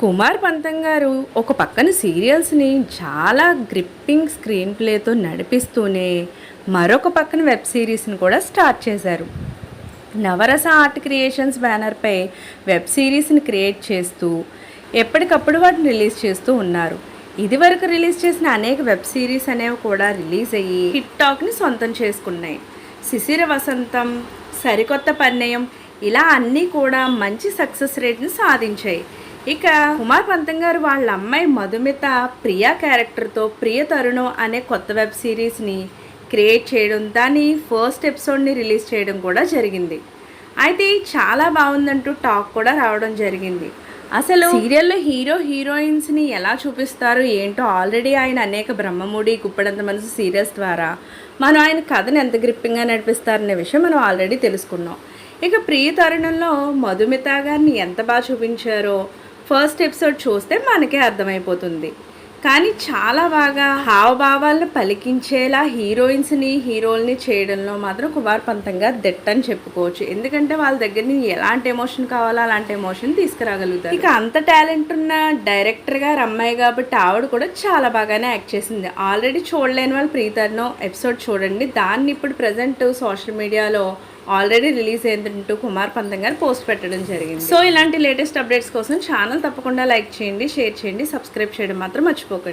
కుమార్ పంతం గారు ఒక పక్కన సీరియల్స్ని చాలా గ్రిప్పింగ్ స్క్రీన్ ప్లేతో నడిపిస్తూనే మరొక పక్కన వెబ్ సిరీస్ని కూడా స్టార్ట్ చేశారు. నవరస ఆర్ట్ క్రియేషన్స్ బ్యానర్పై వెబ్ సిరీస్ని క్రియేట్ చేస్తూ ఎప్పటికప్పుడు వాటిని రిలీజ్ చేస్తూ ఉన్నారు. ఇదివరకు రిలీజ్ చేసిన అనేక వెబ్ సిరీస్ అనేవి కూడా రిలీజ్ అయ్యి హిట్ టాక్ని సొంతం చేసుకున్నాయి. శిశిర వసంతం సరికొత్త పరిణయం ఇలా అన్నీ కూడా మంచి సక్సెస్ రేట్ని సాధించాయి. ఇక కుమార్ పంతం గారు వాళ్ళ అమ్మాయి మధుమిత ప్రియా క్యారెక్టర్తో ప్రియ తరుణం అనే కొత్త వెబ్ సిరీస్ని క్రియేట్ చేయడం దాని ఫస్ట్ ఎపిసోడ్ని రిలీజ్ చేయడం కూడా జరిగింది. అయితే చాలా బాగుందంటూ టాక్ కూడా రావడం జరిగింది. అసలు సీరియల్లో హీరో హీరోయిన్స్ని ఎలా చూపిస్తారు ఏంటో ఆల్రెడీ ఆయన అనేక బ్రహ్మముడి గుప్పడంత మనసు సీరియల్స్ ద్వారా మనం ఆయన కథను ఎంత గ్రిప్పింగ్గా నడిపిస్తారనే విషయం మనం ఆల్రెడీ తెలుసుకున్నాం. ఇక ప్రియ తరుణంలో మధుమిత గారిని ఎంత బాగా చూపించారో ఫస్ట్ ఎపిసోడ్ చూస్తే మనకే అర్థమైపోతుంది. కానీ చాలా బాగా హావభావాలను పలికించేలా హీరోయిన్స్ని హీరోల్ని చేయడంలో మాత్రం కుమార్ పంతంగా దెట్ అని చెప్పుకోవచ్చు. ఎందుకంటే వాళ్ళ దగ్గర నుంచి ఎలాంటి ఎమోషన్ కావాలో అలాంటి ఎమోషన్ తీసుకురాగలుగుతారు. ఇక అంత టాలెంట్ ఉన్న డైరెక్టర్ గారు అమ్మాయి కాబట్టి ఆవిడ కూడా చాలా బాగానే యాక్ట్ చేసింది. ఆల్రెడీ చూడలేని వాళ్ళు ప్రీతర్నో ఎపిసోడ్ చూడండి. దాన్ని ఇప్పుడు ప్రజెంట్ సోషల్ మీడియాలో ఆల్రెడీ రిలీజ్ అయిందంటూ కుమార్ పంతం గారు పోస్ట్ పెట్టడం జరిగింది. సో ఇలాంటి లేటెస్ట్ అప్డేట్స్ కోసం ఛానల్ తప్పకుండా లైక్ చేయండి షేర్ చేయండి సబ్స్క్రైబ్ చేయడం మాత్రం మర్చిపోకండి.